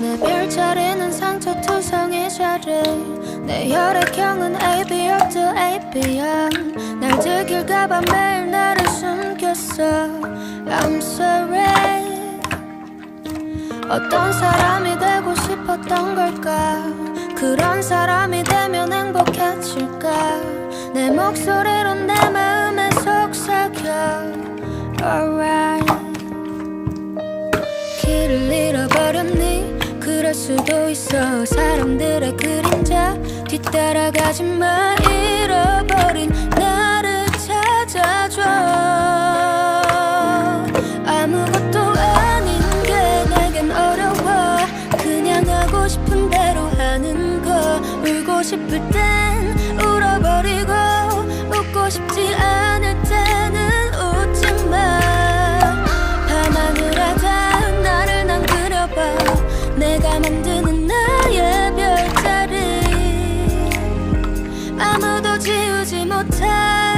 널 자르는 상처투성이 자리 내 혈액형은 AB였도 AB야 날 들킬까봐 매일 나를 숨겼어. I'm sorry. 어떤 사람이 되고 싶었던 걸까? 그런 사람이 되면 행복해질까? 내 목소리로 내 마음 수도 있어. 사람들의 그림자 뒤따라가지 마 잃어버린 나를 찾아줘. 아무것도 아닌 게 내겐 어려워. 그냥 하고 싶은 대로 하는 거. 울고 싶을 땐 만드는 나의 별자리. 아무도 지우지 못해